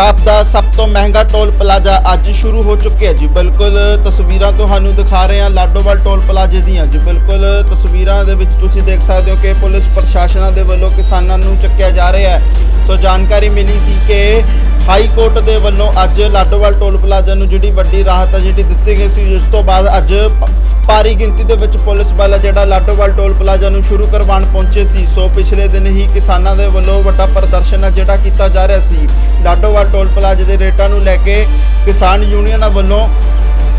ਪੰਜਾਬ ਦਾ ਸਭ ਤੋਂ ਮਹਿੰਗਾ ਟੋਲ ਪਲਾਜ਼ਾ ਅੱਜ ਸ਼ੁਰੂ ਹੋ ਚੁੱਕਿਆ ਜੀ ਬਿਲਕੁਲ ਤਸਵੀਰਾਂ ਤੁਹਾਨੂੰ ਦਿਖਾ ਰਹੇ ਹਾਂ ਲਾਡੋਵਾਲ ਟੋਲ ਪਲਾਜ਼ੇ ਦੀਆਂ। ਜੀ ਬਿਲਕੁਲ ਤਸਵੀਰਾਂ ਦੇ ਵਿੱਚ ਤੁਸੀਂ ਦੇਖ ਸਕਦੇ ਹੋ ਕਿ ਪੁਲਿਸ ਪ੍ਰਸ਼ਾਸਨਾਂ ਦੇ ਵੱਲੋਂ ਕਿਸਾਨਾਂ ਨੂੰ ਚੱਕਿਆ ਜਾ ਰਿਹਾ ਹੈ। ਸੋ ਜਾਣਕਾਰੀ ਮਿਲੀ ਸੀ ਕਿ ਹਾਈ ਕੋਰਟ ਦੇ ਵੱਲੋਂ ਅੱਜ ਲਾਡੋਵਾਲ ਟੋਲ ਪਲਾਜ਼ਾ ਨੂੰ ਜਿਹੜੀ ਵੱਡੀ ਰਾਹਤ ਹੈ, ਜਿਹੜੀ ਦਿੱਤੀ ਗਈ ਸੀ, ਉਸ ਤੋਂ ਬਾਅਦ ਅੱਜ ਭਾਰੀ ਗਿਣਤੀ ਦੇ ਵਿੱਚ ਪੁਲਿਸ ਬਲ ਜਿਹੜਾ ਲਾਡੋਵਾਲ ਟੋਲ ਪਲਾਜ਼ਾ ਨੂੰ ਸ਼ੁਰੂ ਕਰਵਾਉਣ ਪਹੁੰਚੇ ਸੀ। ਸੋ ਪਿਛਲੇ ਦਿਨ ਹੀ ਕਿਸਾਨਾਂ ਦੇ ਵੱਲੋਂ ਵੱਡਾ ਪ੍ਰਦਰਸ਼ਨ ਜਿਹੜਾ ਕੀਤਾ ਜਾ ਰਿਹਾ ਸੀ। ਲਾਡੋਵਾਲ ਟੋਲ ਪਲਾਜ਼ੇ ਦੇ ਰੇਟਾਂ ਨੂੰ ਲੈ ਕੇ ਕਿਸਾਨ ਯੂਨੀਅਨਾਂ ਵੱਲੋਂ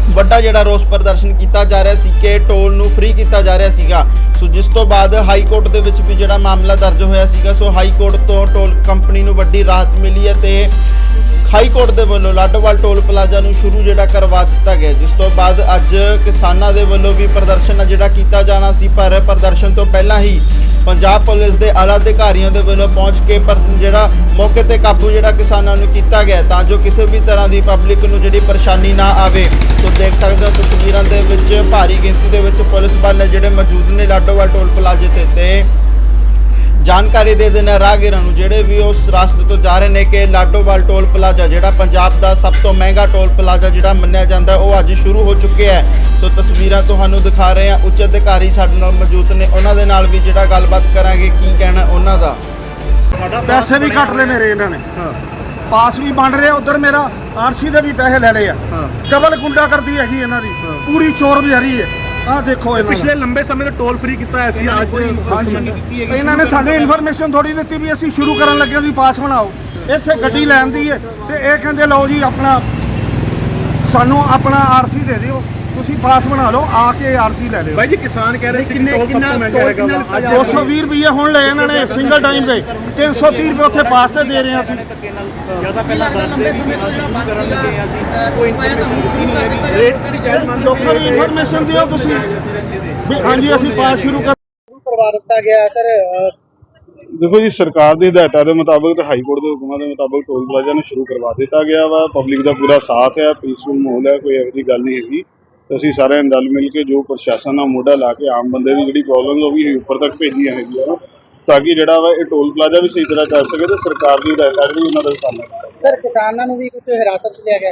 ਵੱਡਾ ਜਿਹੜਾ ਰੋਸ ਪ੍ਰਦਰਸ਼ਨ ਕੀਤਾ ਜਾ ਰਿਹਾ ਸੀ ਕਿ ਟੋਲ ਨੂੰ ਫ੍ਰੀ ਕੀਤਾ ਜਾ ਰਿਹਾ ਸੀਗਾ। ਸੋ ਜਿਸ ਤੋਂ ਬਾਅਦ ਹਾਈ ਕੋਰਟ ਦੇ ਵਿੱਚ ਵੀ ਜਿਹੜਾ ਮਾਮਲਾ ਦਰਜ ਹੋਇਆ ਸੀਗਾ। ਸੋ ਹਾਈ ਕੋਰਟ ਤੋਂ ਟੋਲ ਕੰਪਨੀ ਨੂੰ ਵੱਡੀ ਰਾਹਤ ਮਿਲੀ ਹੈ ਤੇ ਹਾਈ ਕੋਰਟ ਦੇ ਵੱਲੋਂ ਲਾਡੋਵਾਲ ਟੋਲ ਪਲਾਜ਼ਾ ਨੂੰ ਸ਼ੁਰੂ ਜਿਹੜਾ ਕਰਵਾ ਦਿੱਤਾ ਗਿਆ ਜਿਸ ਤੋਂ ਬਾਅਦ ਅੱਜ ਕਿਸਾਨਾਂ ਦੇ ਵੱਲੋਂ ਵੀ ਪ੍ਰਦਰਸ਼ਨ ਜਿਹੜਾ ਕੀਤਾ ਜਾਣਾ ਸੀ, ਪਰ ਪ੍ਰਦਰਸ਼ਨ ਤੋਂ ਪਹਿਲਾਂ ਹੀ ਪੰਜਾਬ ਪੁਲਿਸ ਦੇ ਆਲਾ ਅਧਿਕਾਰੀਆਂ ਦੇ ਵੱਲੋਂ ਪਹੁੰਚ ਕੇ ਪਰ ਜਿਹੜਾ ਮੌਕੇ ਤੇ ਕਾਬੂ ਜਿਹੜਾ ਕਿਸਾਨਾਂ ਨੂੰ ਕੀਤਾ ਗਿਆ ਤਾਂ ਜੋ ਕਿਸੇ ਵੀ ਤਰ੍ਹਾਂ ਦੀ ਪਬਲਿਕ ਨੂੰ ਜਿਹੜੀ ਪਰੇਸ਼ਾਨੀ ਨਾ ਆਵੇ। ਤੁਸੀਂ ਦੇਖ ਸਕਦੇ ਹੋ ਤਸਵੀਰਾਂ ਦੇ ਵਿੱਚ, ਭਾਰੀ ਗਿਣਤੀ ਦੇ ਵਿੱਚ ਪੁਲਿਸ ਬਲ ਜਿਹੜੇ ਮੌਜੂਦ ਨੇ ਲਾਡੋਵਾਲ ਟੋਲ ਪਲਾਜ਼ੇ ਤੇ ਤੇ ਜਾਣਕਾਰੀ ਦੇ ਦੇਣਾ ਰਾਹਗੀਰਾਂ ਨੂੰ ਜਿਹੜੇ ਵੀ ਉਸ ਰਸਤੇ ਤੋਂ ਜਾ ਰਹੇ ਨੇ ਕਿ ਲਾਡੋਵਾਲ ਟੋਲ ਪਲਾਜ਼ਾ ਜਿਹੜਾ ਪੰਜਾਬ ਦਾ ਸਭ ਤੋਂ ਮਹਿੰਗਾ ਟੋਲ ਪਲਾਜ਼ਾ ਜਿਹੜਾ ਮੰਨਿਆ ਜਾਂਦਾ ਉਹ ਅੱਜ ਸ਼ੁਰੂ ਹੋ ਚੁੱਕਿਆ ਹੈ। ਸੋ ਤਸਵੀਰਾਂ ਤੁਹਾਨੂੰ ਦਿਖਾ ਰਹੇ ਹਾਂ। ਉੱਚ ਅਧਿਕਾਰੀ ਸਾਡੇ ਨਾਲ ਮੌਜੂਦ ਨੇ। ਉਹਨਾਂ ਦੇ ਨਾਲ ਵੀ ਜਿਹੜਾ ਗੱਲਬਾਤ ਕਰਾਂਗੇ ਕੀ ਕਹਿਣਾ ਉਹਨਾਂ ਦਾ। ਪੈਸੇ ਵੀ ਕੱਟ ਲਏ ਮੇਰੇ ਇਹਨਾਂ ਨੇ। ਪਾਸ ਵੀ ਵੰਡ ਰਹੇ ਉਧਰ ਮੇਰਾ ਆਰਸੀ ਦੇ ਵੀ ਪੈਸੇ ਲੈ ਲਏ ਆ ਡਬਲ ਗੁੰਡਾ ਕਰਦੀ ਹੈਗੀ ਇਹਨਾਂ ਦੀ। ਪੂਰੀ ਚੋਰ ਬਿਹਾਰੀ ਹੈ। ਆਹ ਦੇਖੋ ਇਹਨਾਂ ਪਿਛਲੇ ਲੰਬੇ ਸਮੇਂ ਤੋਂ ਟੋਲ ਫ੍ਰੀ ਕੀਤਾ ਹੋਇਆ ਸੀ ਅੱਜ ਹਾਂਜੀ। ਇਹਨਾਂ ਨੇ ਸਾਨੂੰ ਇਨਫੋਰਮੇਸ਼ਨ ਥੋੜੀ ਦਿੱਤੀ ਵੀ ਅਸੀਂ ਸ਼ੁਰੂ ਕਰਨ ਲੱਗੇ ਵੀ ਪਾਸ ਬਣਾਓ। ਇੱਥੇ ਗੱਡੀ ਲੈਣ ਦੀ ਹੈ ਤੇ ਇਹ ਕਹਿੰਦੇ ਲਓ ਜੀ ਆਪਣਾ ਸਾਨੂੰ ਆਪਣਾ ਆਰਸੀ ਦੇ ਦਿਓ। ਤੁਸੀਂ ਪਾਸ ਬਣਾ ਲਓ ਆ ਕੇ ਆਰਸੀ ਲੈ ਲਿਓ। ਬਾਈ ਜੀ ਕਿਸਾਨ ਕਹਿ ਰਹੇ ਸੀ ਕਿ ਟੋਲ ਸਭ ਤੋਂ ਮਹਿੰਗਾ ਹੈਗਾ ਵਾ। ਅੱਜ 220 ਰੁਪਏ ਹੁਣ ਲਏ ਇਹਨਾਂ ਨੇ ਸਿੰਗਲ ਟਾਈਮ ਦੇ। 330 ਰੁਪਏ ਉੱਥੇ ਪਾਸ ਤੇ ਦੇ ਰਹੇ ਹਾਂ ਅਸੀਂ। ਜ਼ਿਆਦਾ ਪਹਿਲਾਂ ਦੱਸਦੇ ਵੀ ਅੱਜ ਸ਼ੁਰੂ ਕਰਨ ਲੱਗੇ ਆ ਅਸੀਂ। ਕੋਈ ਇਨਫੋਰਮੇਸ਼ਨ ਦਿੱਤੀ ਨਹੀਂ ਹੈਗੀ ਰੇਟ ਲੋਕਾਂ ਨੂੰ ਇਨਫੋਰਮੇਸ਼ਨ ਦਿਓ ਤੁਸੀਂ। ਵੀ ਹਾਂਜੀ ਅਸੀਂ ਪਾਸ ਸ਼ੁਰੂ ਕਰ ਕਰਵਾ ਦਿੱਤਾ ਗਿਆ ਸਰ। ਦੇਖੋ ਜੀ ਸਰਕਾਰ ਦੀ ਹਦਾਇਤਾਂ ਦੇ ਮੁਤਾਬਕ ਤੇ ਹਾਈ ਕੋਰਟ ਦੇ ਹੁਕਮਾਂ ਦੇ ਮੁਤਾਬਕ ਟੋਲ ਪਲਾਜ਼ਾ ਨੂੰ ਸ਼ੁਰੂ ਕਰਵਾ ਦਿੱਤਾ ਗਿਆ ਵਾ। ਪਬਲਿਕ ਦਾ ਪੂਰਾ ਸਾਥ ਹੈ ਪੀਸਫੁਲ ਮਾਹੌਲ ਹੈ ਕੋਈ ਇਹੋ ਗੱਲ ਨਹੀਂ ਹੈਗੀ। ਤੇ ਅਸੀਂ ਸਾਰਿਆਂ ਨੇ ਰਲ ਮਿਲ ਕੇ ਜੋ ਪ੍ਰਸ਼ਾਸਨ ਨਾਲ ਮੋਢਾ ਲਾ ਕੇ ਆਮ ਬੰਦੇ ਦੀ ਜਿਹੜੀ ਪ੍ਰੋਬਲਮ ਉਹ ਵੀ ਉੱਪਰ ਤੱਕ ਭੇਜੀਆਂ ਹੈਗੀਆਂ ਵਾ ਤਾਂ ਕਿ ਜਿਹੜਾ ਵਾ ਇਹ ਟੋਲ ਪਲਾਜ਼ਾ ਵੀ ਸਹੀ ਤਰ੍ਹਾਂ ਚੱਲ ਸਕੇ ਤੇ ਸਰਕਾਰ ਦੀ ਹਦਾਇਤਾਂ ਜਿਹੜੀ ਉਹਨਾਂ ਦਾ ਵੀ ਪਾਲਣਾ ਕੀਤਾ ਸਰ ਕਿਸਾਨਾਂ ਨੂੰ ਵੀ ਕੁਝ ਹਿਰਾਸਤ ਲਿਆ ਗਿਆ?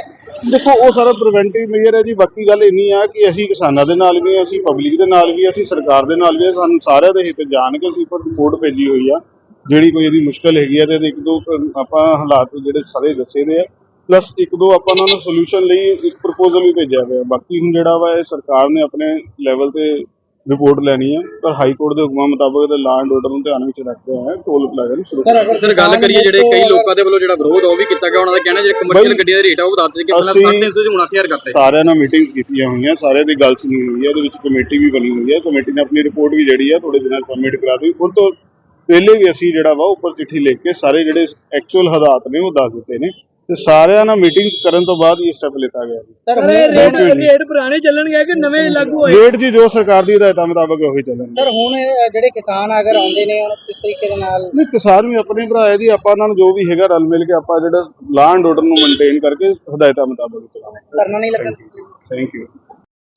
ਦੇਖੋ ਉਹ ਸਾਰਾ ਪ੍ਰੀਵੈਂਟਿਵ ਮੇਜਰ ਹੈ ਜੀ। ਬਾਕੀ ਗੱਲ ਇੰਨੀ ਆ ਕਿ ਅਸੀਂ ਕਿਸਾਨਾਂ ਦੇ ਨਾਲ ਵੀ ਹਾਂ, ਅਸੀਂ ਪਬਲਿਕ ਦੇ ਨਾਲ ਵੀ ਹਾਂ, ਅਸੀਂ ਸਰਕਾਰ ਦੇ ਨਾਲ ਵੀ ਹਾਂ। ਸਾਨੂੰ ਸਾਰਿਆਂ ਦੇ ਹਿੱਤ ਜਾਣ ਕੇ ਅਸੀਂ ਪਰ ਰਿਪੋਰਟ ਭੇਜੀ ਹੋਈ ਆ। ਜਿਹੜੀ ਕੋਈ ਇਹਦੀ ਮੁਸ਼ਕਲ ਹੈਗੀ ਆ ਤੇ ਇੱਕ ਦੋ ਆਪਾਂ ਹਾਲਾਤ ਜਿਹੜੇ ਸਾਰੇ ਦੱਸੇ ਦੇ ਆ। ਪਲੱਸ ਇੱਕ ਦੋ ਆਪਾਂ ਉਹਨਾਂ ਨੂੰ ਸੋਲੂਸ਼ਨ ਲਈ ਇੱਕ ਪ੍ਰਪੋਜ਼ਲ ਵੀ ਭੇਜਿਆ ਹੋਇਆ। ਬਾਕੀ ਹੁਣ ਜਿਹੜਾ ਵਾ ਇਹ ਸਰਕਾਰ ਨੇ ਆਪਣੇ ਲੈਵਲ ਤੇ ਰਿਪੋਰਟ ਲੈਣੀ ਹੈ ਪਰ ਹਾਈ ਕੋਰਟ ਦੇ ਹੁਕਮਾਂ ਮੁਤਾਬਕ ਤੇ ਲਾਅ ਐਂਡ ਆਰਡਰ ਨੂੰ ਧਿਆਨ ਵਿੱਚ ਰੱਖਦੇ ਹੋਏ ਟੋਲ ਪਲਾਜ਼ਾ ਨੂੰ ਸ਼ੁਰੂ ਕੀਤਾ ਸਰ ਗੱਲ ਕਰੀਏ ਜਿਹੜੇ ਕਈ ਲੋਕਾਂ ਦੇ ਵੱਲੋਂ ਜਿਹੜਾ ਵਿਰੋਧ ਆ ਉਹ ਵੀ ਕੀਤਾ ਗਿਆ। ਉਹਨਾਂ ਦਾ ਕਹਿਣਾ ਜਿਹੜੇ ਕਮਰਸ਼ੀਅਲ ਗੱਡੀਆਂ ਦੇ ਰੇਟ ਆ ਉਹ ਦੱਸ ਦਿੱਤੇ ਕਿ ਪਹਿਲਾਂ ਅਸੀਂ- 350 ਤੋਂ ਹੁਣ 8000 ਕਰਤੇ। ਸਾਰਿਆਂ ਨਾਲ ਮੀਟਿੰਗਸ ਕੀਤੀਆਂ ਹੋਈਆਂ ਸਾਰਿਆਂ ਦੀ ਗੱਲ ਸੁਣੀ ਹੋਈ ਹੈ ਉਹਦੇ ਵਿੱਚ ਕਮੇਟੀ ਵੀ ਬਣੀ ਹੋਈ ਹੈ ਕਮੇਟੀ ਨੇ ਆਪਣੀ ਰਿਪੋਰਟ ਵੀ ਜਿਹੜੀ ਹੈ ਥੋੜੇ ਦਿਨਾਂ ਸਬਮਿਟ ਕਰਾ ਦਿੱਤੀ। ਉਹ ਤੋਂ ਪਹਿਲੇ ਵੀ ਅਸੀਂ ਜਿਹੜਾ ਵਾ ਉੱਪਰ ਚਿੱਠੀ ਲਿਖ ਕੇ ਸਾਰੇ ਜਿਹੜੇ ਐਕਚੁਅਲ ਹਾਲਾਤ ਨੇ ਉਹ ਦੱਸ ਦਿੱਤੇ ਨੇ। ਤੇ ਸਾਰਿਆਂ ਨਾਲ ਮੀਟਿੰਗਸ ਕਰਨ ਤੋਂ ਬਾਅਦ ਇਹ ਸਟੈਪ ਲਿੱਤਾ ਗਿਆ ਜੀ ਸਰ ਰੇਟ ਰੇਟ ਪੁਰਾਣੇ ਚੱਲਣਗੇ ਕਿ ਨਵੇਂ ਲਾਗੂ ਰੇਟ ਜੀ ਜੋ ਸਰਕਾਰ ਦੀ ਹਦਾਇਤਾਂ ਮੁਤਾਬਕ ਉਹੀ ਚੱਲਣਗੇ ਸਰ ਹੁਣ ਇਹ ਜਿਹੜੇ ਕਿਸਾਨ ਅਗਰ ਆਉਂਦੇ ਨੇ ਉਹ ਕਿਸ ਤਰੀਕੇ ਦੇ ਨਾਲ ਨਹੀਂ ਕਿਸਾਨ ਵੀ ਆਪਣੇ ਭਰਾ ਹੈ ਜੀ ਆਪਾਂ ਉਹਨਾਂ ਨੂੰ ਜੋ ਵੀ ਹੈਗਾ ਰਲ ਮਿਲ ਕੇ ਆਪਾਂ ਜਿਹੜਾ ਲਾਅ ਐਂਡ ਆਰਡਰ ਨੂੰ ਮੇਨਟੇਨ ਕਰਕੇ ਹਦਾਇਤਾਂ ਮੁਤਾਬਕ ਚਲਾਵਾਂਗੇ ਕਰਨਾ ਨਹੀਂ ਲੱਗਣ ਥੈਂਕ ਯੂ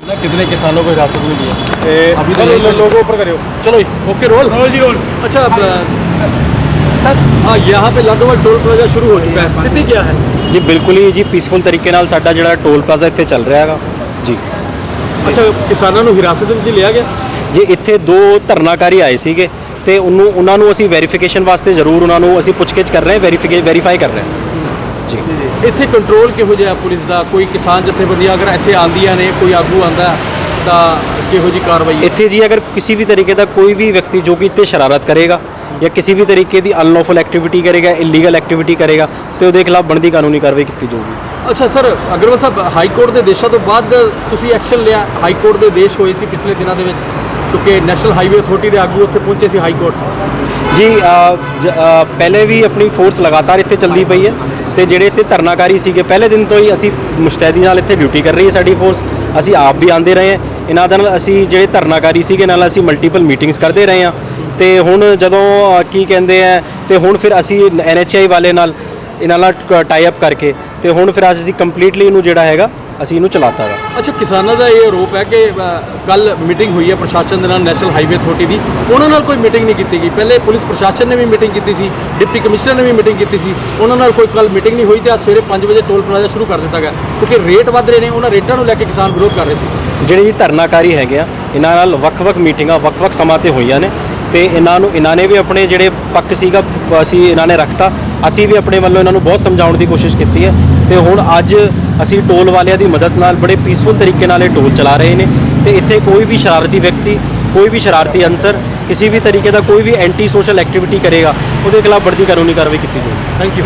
कितने किसानों को हिरासत में लिया ਤੇ अभी तो यही लोगों ऊपर करो चलो ओके रोल रोल जी रोल अच्छा अब, सर हाँ यहाँ पे लाडोवाल टोल प्लाजा शुरू हो चुका है स्थिति क्या है ਜੀ ਬਿਲਕੁਲ ਹੀ ਜੀ ਪੀਸਫੁਲ ਤਰੀਕੇ ਨਾਲ ਸਾਡਾ ਜਿਹੜਾ ਟੋਲ ਪਲਾਜ਼ਾ ਇੱਥੇ ਚੱਲ ਰਿਹਾ ਹੈਗਾ ਜੀ ਅੱਛਾ ਕਿਸਾਨਾਂ ਨੂੰ ਹਿਰਾਸਤ ਵਿੱਚ ਲਿਆ ਗਿਆ ਜੀ ਇੱਥੇ ਦੋ ਧਰਨਾਕਾਰੀ ਆਏ ਸੀਗੇ ਤੇ ਉਹਨੂੰ ਉਹਨਾਂ ਨੂੰ ਅਸੀਂ ਵੈਰੀਫਿਕੇਸ਼ਨ ਵਾਸਤੇ ਜ਼ਰੂਰ ਉਹਨਾਂ ਨੂੰ ਅਸੀਂ ਪੁੱਛਗਿੱਛ ਕਰ ਰਹੇ ਹਾਂ ਵੈਰੀਫਿਕੇ ਵੈਰੀਫਾਈ ਕਰ ਰਹੇ ਹਾਂ ਜੀ ਇੱਥੇ ਕੰਟਰੋਲ ਕਿਹੋ ਜਿਹਾ ਪੁਲਿਸ ਦਾ ਕੋਈ ਕਿਸਾਨ ਜਥੇਬੰਦੀਆਂ ਅਗਰ ਇੱਥੇ ਆਉਂਦੀਆਂ ਨੇ ਕੋਈ ਆਗੂ ਆਂਦਾ ਤਾਂ ਕਿਹੋ ਜੀ ਕਾਰਵਾਈ ਹੈ ਇੱਥੇ ਜੀ ਅਗਰ ਕਿਸੇ ਵੀ ਤਰੀਕੇ ਦਾ ਕੋਈ ਵੀ ਵਿਅਕਤੀ ਜੋ ਕਿ ਇੱਥੇ ਸ਼ਰਾਰਤ ਕਰੇਗਾ ਜਾਂ ਕਿਸੇ ਵੀ ਤਰੀਕੇ ਦੀ ਅਨਲੌਫੁਲ ਐਕਟੀਵਿਟੀ ਕਰੇਗਾ ਇਲੀਗਲ ਐਕਟੀਵਿਟੀ ਕਰੇਗਾ ਤੇ ਉਹਦੇ ਖਿਲਾਫ ਬਣਦੀ ਕਾਨੂੰਨੀ ਕਾਰਵਾਈ ਕੀਤੀ ਜਾਊਗੀ। ਅੱਛਾ ਸਰ ਅਗਰਵਾਲ ਸਾਹਿਬ ਹਾਈ ਕੋਰਟ ਦੇ ਦੇਸ਼ਾਂ ਤੋਂ ਬਾਅਦ ਤੁਸੀਂ ਐਕਸ਼ਨ ਲਿਆ? ਹਾਈ ਕੋਰਟ ਦੇ ਦੇਸ਼ ਹੋਏ ਸੀ ਪਿਛਲੇ ਦਿਨਾਂ ਦੇ ਵਿੱਚ ਕਿਉਂਕਿ ਨੈਸ਼ਨਲ ਹਾਈਵੇ ਅਥਾਰਟੀ ਦੇ ਆਗੂ ਉੱਥੇ ਪਹੁੰਚੇ ਸੀ ਹਾਈ ਕੋਰਟ ਜੀ ਪਹਿਲੇ ਵੀ ਆਪਣੀ ਫੋਰਸ ਲਗਾਤਾਰ ਇੱਥੇ ਚੱਲਦੀ ਪਈ ਹੈ ਤੇ ਜਿਹੜੇ ਇੱਥੇ ਧਰਨਾਕਾਰੀ ਸੀਗੇ ਪਹਿਲੇ ਦਿਨ ਤੋਂ ਹੀ ਅਸੀਂ ਮੁਸ਼ਤੈਦੀ ਨਾਲ ਇੱਥੇ ਡਿਊਟੀ ਕਰ ਰਹੀ ਹੈ ਸਾਡੀ ਫੋਰਸ ਅਸੀਂ ਆਪ ਵੀ ਆਂਦੇ ਰਹੇ ਹਾਂ। ਇਹਨਾਂ ਦੇ ਨਾਲ ਅਸੀਂ ਜਿਹੜੇ ਧਰਨਾਕਾਰੀ ਸੀਗੇ ਨਾਲ ਅਸੀਂ ਮਲਟੀਪਲ ਮੀਟਿੰਗਸ ਕਰਦੇ ਰਹੇ ਹਾਂ। ਤੇ ਹੁਣ ਜਦੋਂ ਅ, ਕੀ ਕਹਿੰਦੇ ਆ ਤੇ ਹੁਣ ਫਿਰ ਅਸੀਂ ਐਨਐਚਆਈ ਵਾਲੇ ਨਾਲ ਇਹਨਾਂ ਨਾਲ ਟਾਈ ਅਪ ਕਰਕੇ ਤੇ ਹੁਣ ਫਿਰ ਅੱਜ ਅਸੀਂ ਕੰਪਲੀਟਲੀ ਇਹਨੂੰ ਜਿਹੜਾ ਹੈਗਾ ਅਸੀਂ ਇਹਨੂੰ ਚਲਾਤਾ ਵਾ। ਅੱਛਾ ਕਿਸਾਨਾਂ ਦਾ ਇਹ ਆਰੋਪ ਹੈ ਕਿ ਕੱਲ ਮੀਟਿੰਗ ਹੋਈ ਹੈ ਪ੍ਰਸ਼ਾਸਨ ਦੇ ਨਾਲ ਨੈਸ਼ਨਲ ਹਾਈਵੇ ਅਥਾਰਟੀ ਦੀ। ਉਹਨਾਂ ਨਾਲ ਕੋਈ ਮੀਟਿੰਗ ਨਹੀਂ ਕੀਤੀ ਗਈ। ਪਹਿਲੇ ਪੁਲਿਸ ਪ੍ਰਸ਼ਾਸਨ ਨੇ ਵੀ ਮੀਟਿੰਗ ਕੀਤੀ ਸੀ ਡਿਪਟੀ ਕਮਿਸ਼ਨਰ ਨੇ ਵੀ ਮੀਟਿੰਗ ਕੀਤੀ ਸੀ। ਉਹਨਾਂ ਨਾਲ ਕੋਈ ਕੱਲ ਮੀਟਿੰਗ ਨਹੀਂ ਹੋਈ ਤੇ ਅੱਜ ਸਵੇਰੇ 5 ਵਜੇ ਟੋਲ ਪਲਾਜ਼ਾ ਸ਼ੁਰੂ ਕਰ ਦਿੱਤਾ ਗਿਆ। ਕਿਉਂਕਿ ਰੇਟ ਵੱਧ ਰਹੇ ਨੇ ਉਹਨਾਂ ਰੇਟਾਂ ਨੂੰ ਲੈ ਕੇ ਕਿਸਾਨ ਵਿਰੋਧ ਕਰ ਰਹੇ ਸੀ। ਜਿਹੜੇ ਜੀ ਧਰਨਾਕਾਰੀ ਹੈਗੇ ਆ ਇਹਨਾਂ ਨਾਲ ਵੱਖ-ਵੱਖ ਮੀਟਿੰਗਾਂ ਵੱਖ-ਵੱਖ ਸਮਾਂ ਤੇ ਹੋਈਆਂ ਨੇ। ਤੇ ਇਹਨਾਂ ਨੂੰ ਇਹਨਾਂ ਨੇ ਵੀ ਆਪਣੇ ਜਿਹੜੇ ਪੱਕ ਸੀਗਾ, ਅਸੀਂ ਇਹਨਾਂ ਨੇ ਰੱਖਤਾ। ਅਸੀਂ ਵੀ ਆਪਣੇ ਵੱਲੋਂ ਇਹਨਾਂ ਨੂੰ ਬਹੁਤ ਸਮਝਾਉਣ ਦੀ ਕੋਸ਼ਿਸ਼ ਕੀਤੀ ਹੈ। ਤੇ ਹੁਣ ਅੱਜ ਅਸੀਂ ਟੋਲ ਵਾਲਿਆਂ ਦੀ ਮਦਦ ਨਾਲ ਬੜੇ ਪੀਸਫੁਲ ਤਰੀਕੇ ਨਾਲ ਇਹ ਟੋਲ ਚਲਾ ਰਹੇ ਨੇ। ਤੇ ਇੱਥੇ ਕੋਈ ਵੀ ਸ਼ਰਾਰਤੀ ਵਿਅਕਤੀ, ਕੋਈ ਵੀ ਸ਼ਰਾਰਤੀ ਅਨਸਰ, ਕਿਸੇ ਵੀ ਤਰੀਕੇ ਦਾ ਕੋਈ ਵੀ ਐਂਟੀ ਸੋਸ਼ਲ ਐਕਟੀਵਿਟੀ ਕਰੇਗਾ, ਉਹਦੇ ਖਿਲਾਫ ਬਣਦੀ ਕਾਨੂੰਨੀ ਕਾਰਵਾਈ ਕੀਤੀ ਜਾਊਗੀ। Thank you